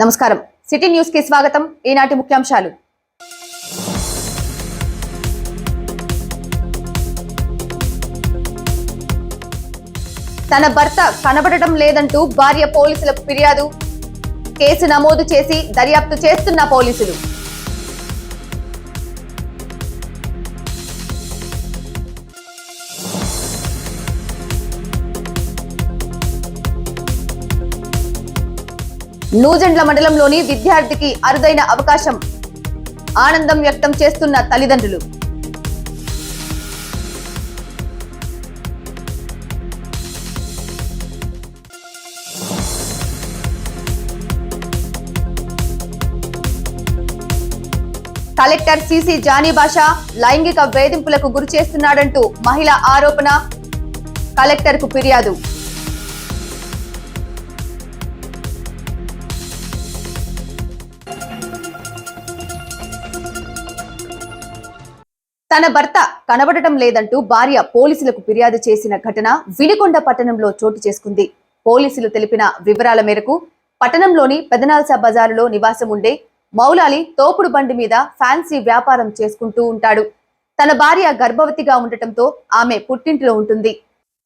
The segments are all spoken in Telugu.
నమస్కారం. సిటీ న్యూస్కి స్వాగతం. ఈనాటి ముఖ్యాంశాలు. తన భర్త కనబడటం లేదంటూ భార్య పోలీసులకు ఫిర్యాదు. కేసు నమోదు చేసి దర్యాప్తు చేస్తున్న పోలీసులు. నూజెండ్ల మండలంలోని విద్యార్థికి అరుదైన అవకాశం ఆనందం వ్యక్తం చేస్తున్న తల్లిదండ్రులు. కలెక్టర్ సిసి జానీ భాష లైంగిక వేధింపులకు గురి చేస్తున్నాడంటూ మహిళ ఆరోపణ. కలెక్టర్కు ఫిర్యాదు. తన భర్త కనబడటం లేదంటూ భార్య పోలీసులకు ఫిర్యాదు చేసిన ఘటన వినికొండ పట్టణంలో చోటు చేసుకుంది. పోలీసులు తెలిపిన వివరాల మేరకు పట్టణంలోని పెదనాల్సా బజారులో నివాసం ఉండే మౌలాలి తోపుడు బండి మీద ఫ్యాన్సీ వ్యాపారం చేసుకుంటూ ఉంటాడు. తన భార్య గర్భవతిగా ఉండటంతో ఆమె పుట్టింటిలో ఉంటుంది.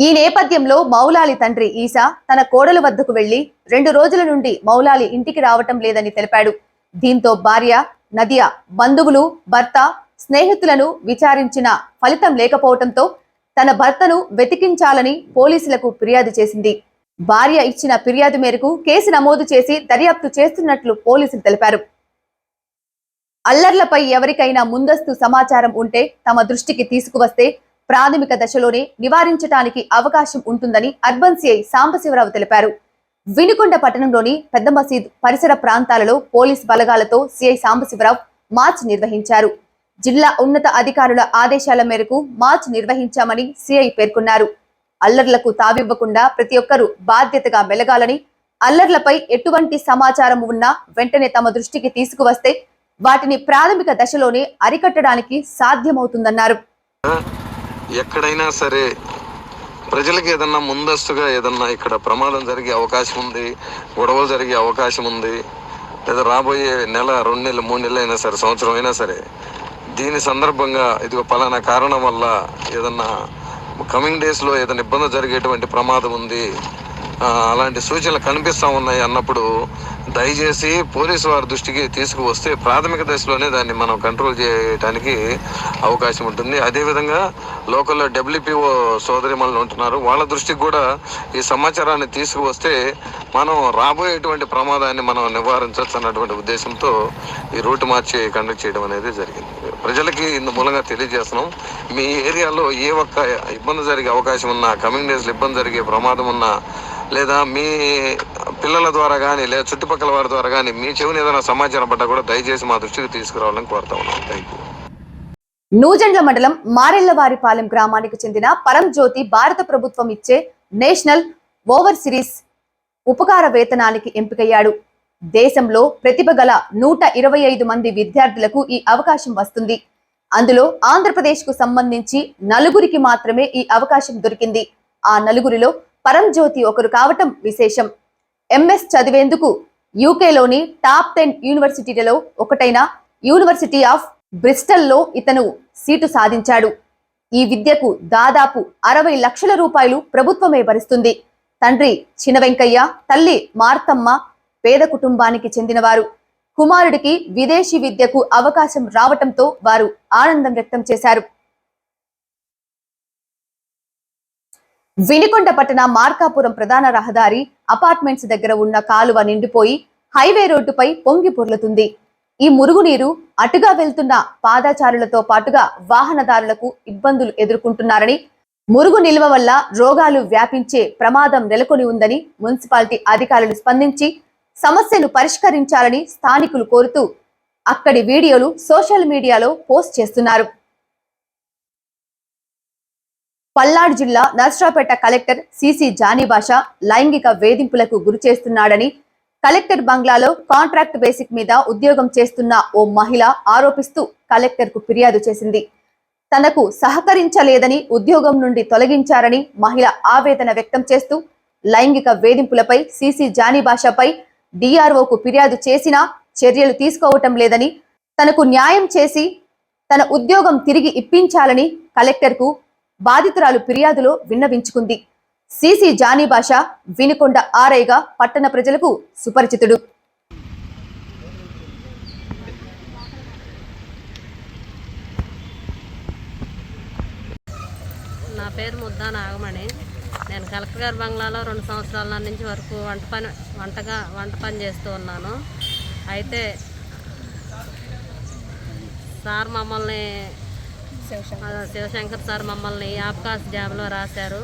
ఈ నేపథ్యంలో మౌలాలి తండ్రి ఈసా తన కోడల వద్దకు వెళ్ళి రెండు రోజుల నుండి మౌలాలి ఇంటికి రావటం లేదని తెలిపాడు. దీంతో భార్య నదియా బంధువులు భర్త స్నేహితులను విచారించిన ఫలితం లేకపోవడంతో తన భర్తను వెతికించాలని పోలీసులకు ఫిర్యాదు చేసింది. భార్య ఇచ్చిన ఫిర్యాదు మేరకు కేసు నమోదు చేసి దర్యాప్తు చేస్తున్నట్లు పోలీసులు తెలిపారు. అల్లర్లపై ఎవరికైనా ముందస్తు సమాచారం ఉంటే తమ దృష్టికి తీసుకువస్తే ప్రాథమిక దశలోనే నివారించడానికి అవకాశం ఉంటుందని అర్బన్ సిఐ సాంబశివరావు తెలిపారు. వినుకొండ పట్టణంలోని పెద్ద మసీద్ పరిసర ప్రాంతాలలో పోలీస్ బలగాలతో సిఐ సాంబశివరావు మార్చ్ నిర్వహించారు. జిల్లా ఉన్నత అధికారుల ఆదేశాల మేరకు మార్చ్ నిర్వహించామని సిఐ పేర్కొన్నారు. అల్లర్లకు తావివ్వకుండా ప్రతి ఒక్కరూ బాధ్యతగా మెలగాలని అల్లర్లపై ఎటువంటి సమాచారం ఉన్నా వెంటనే తమ దృష్టికి తీసుకువస్తే వాటిని ప్రాథమిక దశలోనే అరికట్టడానికి సాధ్యమవుతుందన్నారు. ఎక్కడైనా సరే ప్రజలకు ఏదన్నా ముందస్తుగా ఏదన్నా ఇక్కడ ప్రమాదం జరిగే అవకాశం ఉంది గొడవలు జరిగే అవకాశం ఉంది లేదా రాబోయే నెల రెండు నెలలు మూడు నెలలు అయినా సరే సంవత్సరం అయినా సరే దీని సందర్భంగా ఇదిగో పలానా కారణం వల్ల ఏదన్నా కమింగ్ డేస్లో ఏదైనా ఇబ్బంది జరిగేటువంటి ప్రమాదం ఉంది. అలాంటి సూచనలు కనిపిస్తా ఉన్నాయి అన్నప్పుడు దయచేసి పోలీసు వారి దృష్టికి తీసుకువస్తే ప్రాథమిక దశలోనే దాన్ని మనం కంట్రోల్ చేయడానికి అవకాశం ఉంటుంది. అదేవిధంగా లోకల్లో డబ్ల్యూపీఓ సోదరి సోదరిమణులు ఉంటున్నారు. వాళ్ళ దృష్టికి కూడా ఈ సమాచారాన్ని తీసుకువస్తే మనం రాబోయేటువంటి ప్రమాదాన్ని మనం నివారించవచ్చు అన్నటువంటి ఉద్దేశంతో ఈ రూట్ మార్చి కండక్ట్ చేయడం అనేది జరిగింది. ప్రజలకి ఇందు మూలంగా తెలియజేస్తున్నాం. మీ ఏరియాలో ఏ ఒక్క ఇబ్బంది జరిగే అవకాశం ఉన్నా కమింగ్ డేస్లో ఇబ్బంది జరిగే ప్రమాదం ఉన్నా లేదా మీ పిల్లల ద్వారా కానీ లేదా చుట్టుపక్కల వారి ద్వారా కానీ మీ చెవిని ఏదైనా సమాచారం పడ్డా కూడా దయచేసి మా దృష్టికి తీసుకురావాలని కోరుతా ఉన్నాం. థ్యాంక్ యూ నూజెండ్ల మండలం మారెళ్ళవారిపాలెం గ్రామానికి చెందిన పరం జ్యోతి భారత ప్రభుత్వం ఇచ్చే నేషనల్ ఓవర్ సిరీస్ ఉపకార వేతనానికి ఎంపికయ్యాడు. దేశంలో ప్రతిభ గల నూట ఇరవై ఐదు మంది విద్యార్థులకు ఈ అవకాశం వస్తుంది. అందులో ఆంధ్రప్రదేశ్కు సంబంధించి నలుగురికి మాత్రమే ఈ అవకాశం దొరికింది. ఆ నలుగురిలో పరం జ్యోతి ఒకరు కావటం విశేషం. ఎంఎస్ చదివేందుకు యూకేలోని టాప్ టెన్ యూనివర్సిటీలలో ఒకటైన యూనివర్సిటీ ఆఫ్ బ్రిస్టల్లో ఇతను సీటు సాధించాడు. ఈ విద్యకు దాదాపు అరవై లక్షల రూపాయలు ప్రభుత్వమే భరిస్తుంది. తండ్రి చిన వెంకయ్య తల్లి మార్తమ్మ పేద కుటుంబానికి చెందినవారు. కుమారుడికి విదేశీ విద్యకు అవకాశం రావటంతో వారు ఆనందం వ్యక్తం చేశారు. వినికొండ పట్టణ మార్కాపురం ప్రధాన రహదారి అపార్ట్మెంట్స్ దగ్గర ఉన్న కాలువ నిండిపోయి హైవే రోడ్డుపై పొంగి పొర్లుతుంది. ఈ మురుగునీరు అటుగా వెళ్తున్న పాదాచారులతో పాటుగా వాహనదారులకు ఇబ్బందులు ఎదుర్కొంటున్నారని మురుగు నిల్వ వల్ల రోగాలు వ్యాపించే ప్రమాదం నెలకొని ఉందని మున్సిపాలిటీ అధికారులు స్పందించి సమస్యను పరిష్కరించాలని స్థానికులు కోరుతూ అక్కడి వీడియోలు సోషల్ మీడియాలో పోస్ట్ చేస్తున్నారు. పల్నాడు జిల్లా నర్సరాపేట కలెక్టర్ సిసి జానీ భాష లైంగిక వేధింపులకు గురి చేస్తున్నాడని కలెక్టర్ బంగ్లాలో కాంట్రాక్ట్ బేసిక్ మీద ఉద్యోగం చేస్తున్న ఓ మహిళ ఆరోపిస్తూ కలెక్టర్కు ఫిర్యాదు చేసింది. తనకు సహకరించలేదని ఉద్యోగం నుండి తొలగించారని మహిళ ఆవేదన వ్యక్తం చేస్తూ లైంగిక వేధింపులపై సిసి జానీ భాషపై డిఆర్ఓకు ఫిర్యాదు చేసినా చర్యలు తీసుకోవటం లేదని తనకు న్యాయం చేసి తన ఉద్యోగం తిరిగి ఇప్పించాలని కలెక్టర్కు బాధితురాలు ఫిర్యాదులో విన్నవించుకుంది. సిసి జానీ భాష వినుకొండ ఆర్ఐగా పట్టణ ప్రజలకు సుపరిచితుడు. నా పేరు ముద్దా నాగమణి. నేను కలెక్టర్ గారి బంగ్లాలో రెండు సంవత్సరాల నుంచి వరకు వంట పని వంటగా వంట పని చేస్తూ ఉన్నాను. అయితే సార్ మమ్మల్ని శివశంకర్ సార్ మమ్మల్ని ఆబ్కాస్ జాబ్లో రాశారు.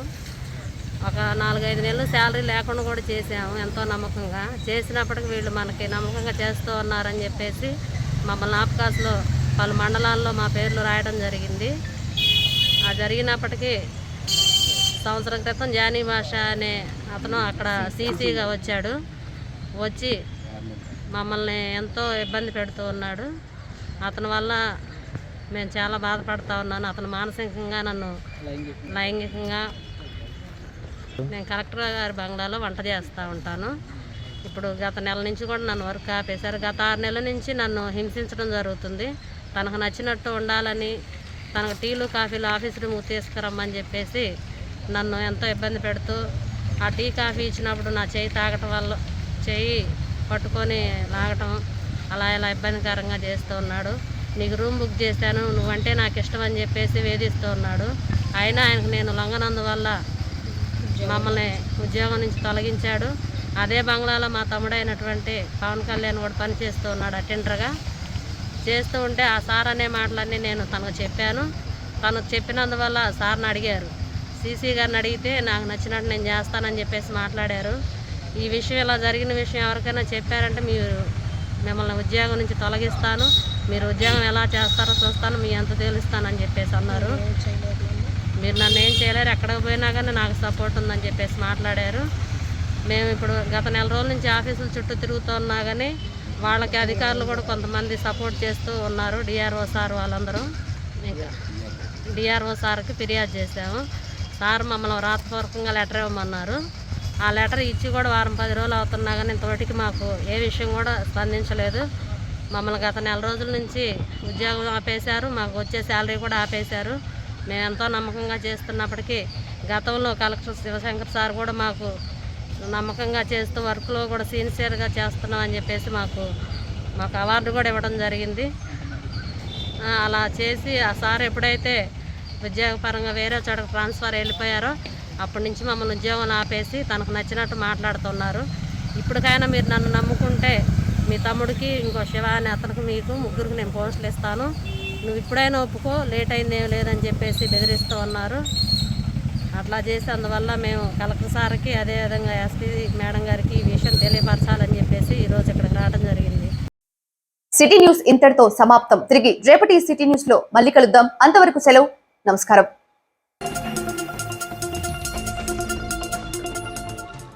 ఒక నాలుగైదు నెలలు శాలరీ లేకుండా కూడా చేసాము ఎంతో నమ్మకంగా. చేసినప్పటికి వీళ్ళు మనకి నమ్మకంగా చేస్తూ ఉన్నారని చెప్పేసి మమ్మల్ని ఆప్కాస్లో పలు మండలాల్లో మా పేర్లు రాయడం జరిగింది. ఆ జరిగినప్పటికీ సంవత్సరం క్రితం జానీ భాష అనే అతను అక్కడ సీసీగా వచ్చాడు. వచ్చి మమ్మల్ని ఎంతో ఇబ్బంది పెడుతూ ఉన్నాడు. అతని వల్ల మేము చాలా బాధపడతా ఉన్నాను. అతను మానసికంగా నన్ను లైంగికంగా నేను కలెక్టర్ గారి బంగ్లాలో వంట చేస్తూ ఉంటాను. ఇప్పుడు గత నెల నుంచి కూడా నన్ను వర్క్ ఆపేశారు. గత ఆరు నెలల నుంచి నన్ను హింసించడం జరుగుతుంది. తనకు నచ్చినట్టు ఉండాలని తనకు టీలు కాఫీలు ఆఫీస్ రూమ్ తీసుకురమ్మని చెప్పేసి నన్ను ఎంతో ఇబ్బంది పెడుతూ ఆ టీ కాఫీ ఇచ్చినప్పుడు నా చేయి తాగటం వల్ల చేయి పట్టుకొని లాగటం అలా ఇలా ఇబ్బందికరంగా చేస్తూ ఉన్నాడు. నీకు రూమ్ బుక్ చేశాను నువ్వంటే నాకు ఇష్టం అని చెప్పేసి వేధిస్తూ ఉన్నాడు. అయినా ఆయనకు నేను లొంగనందువల్ల మమ్మల్ని ఉద్యోగం నుంచి తొలగించాడు. అదే బంగ్లాలో మా తమ్ముడైనటువంటి పవన్ కళ్యాణ్ కూడా పనిచేస్తూ ఉన్నాడు అటెండర్గా చేస్తూ ఉంటే ఆ సార్ అనే మాటలన్నీ నేను తనకు చెప్పాను. తను చెప్పినందువల్ల సార్ని అడిగారు. సీసీ గారిని అడిగితే నాకు నచ్చినట్టు నేను చేస్తానని చెప్పేసి మాట్లాడారు. ఈ విషయం ఇలా జరిగిన విషయం ఎవరికైనా చెప్పారంటే మీరు మిమ్మల్ని ఉద్యోగం నుంచి తొలగిస్తాను. మీరు ఉద్యోగం ఎలా చేస్తారో చూస్తాను. మీ ఎంత తేలుస్తానని చెప్పేసి అన్నారు. మీరు నన్ను ఏం చేయలేరు. ఎక్కడికి పోయినా కానీ నాకు సపోర్ట్ ఉందని చెప్పేసి మాట్లాడారు. మేము ఇప్పుడు గత నెల రోజుల నుంచి ఆఫీసుల చుట్టూ తిరుగుతూ ఉన్నా కానీ వాళ్ళకి అధికారులు కూడా కొంతమంది సపోర్ట్ చేస్తూ ఉన్నారు. డిఆర్ఓ సార్ వాళ్ళందరూ. ఇంకా డిఆర్ఓ సార్కి ఫిర్యాదు చేశాము. సార్ మమ్మల్ని రాతపూర్వకంగా లెటర్ ఇవ్వమన్నారు. ఆ లెటర్ ఇచ్చి కూడా వారం పది రోజులు అవుతున్నా కానీ ఇంతవరకు మాకు ఏ విషయం కూడా స్పందించలేదు. మమ్మల్ని గత నెల రోజుల నుంచి ఉద్యోగం ఆపేశారు మాకు వచ్చే శాలరీ కూడా ఆపేశారు. మేము ఎంతో నమ్మకంగా చేస్తున్నప్పటికీ గతంలో కలెక్టర్ శివశంకర్ సార్ కూడా మాకు నమ్మకంగా చేస్తూ వర్క్లో కూడా సిన్సియర్గా చేస్తున్నాం అని చెప్పేసి మాకు మాకు అవార్డు కూడా ఇవ్వడం జరిగింది. అలా చేసి ఆ సార్ ఎప్పుడైతే ఉద్యోగపరంగా వేరే చోటకు ట్రాన్స్ఫర్ వెళ్ళిపోయారో అప్పటి నుంచి మమ్మల్ని ఉద్యోగం ఆపేసి తనకు నచ్చినట్టు మాట్లాడుతున్నారు. ఇప్పటికైనా మీరు నన్ను నమ్ముకుంటే మీ తమ్ముడికి ఇంకో శివ అనే అతనికి మీకు ముగ్గురికి నేను పోస్టులు ఇస్తాను. నువ్వు ఇప్పుడైనా ఒప్పుకో లేట్ అయిందేం లేదని చెప్పేసి బెదిరిస్తూ ఉన్నారు. అట్లా చేసి అందువల్ల మేము కలెక్టర్ సార్కి అదేవిధంగా ఎస్పీ మేడం గారికి ఈ విషయం తెలియపరచాలని చెప్పేసి ఈరోజు ఇక్కడికి రావడం జరిగింది. సిటీ న్యూస్ ఇంతటితో సమాప్తం. తిరిగి రేపటి సిటీ న్యూస్లో మళ్ళీ కలుద్దాం. అంతవరకు సెలవు. నమస్కారం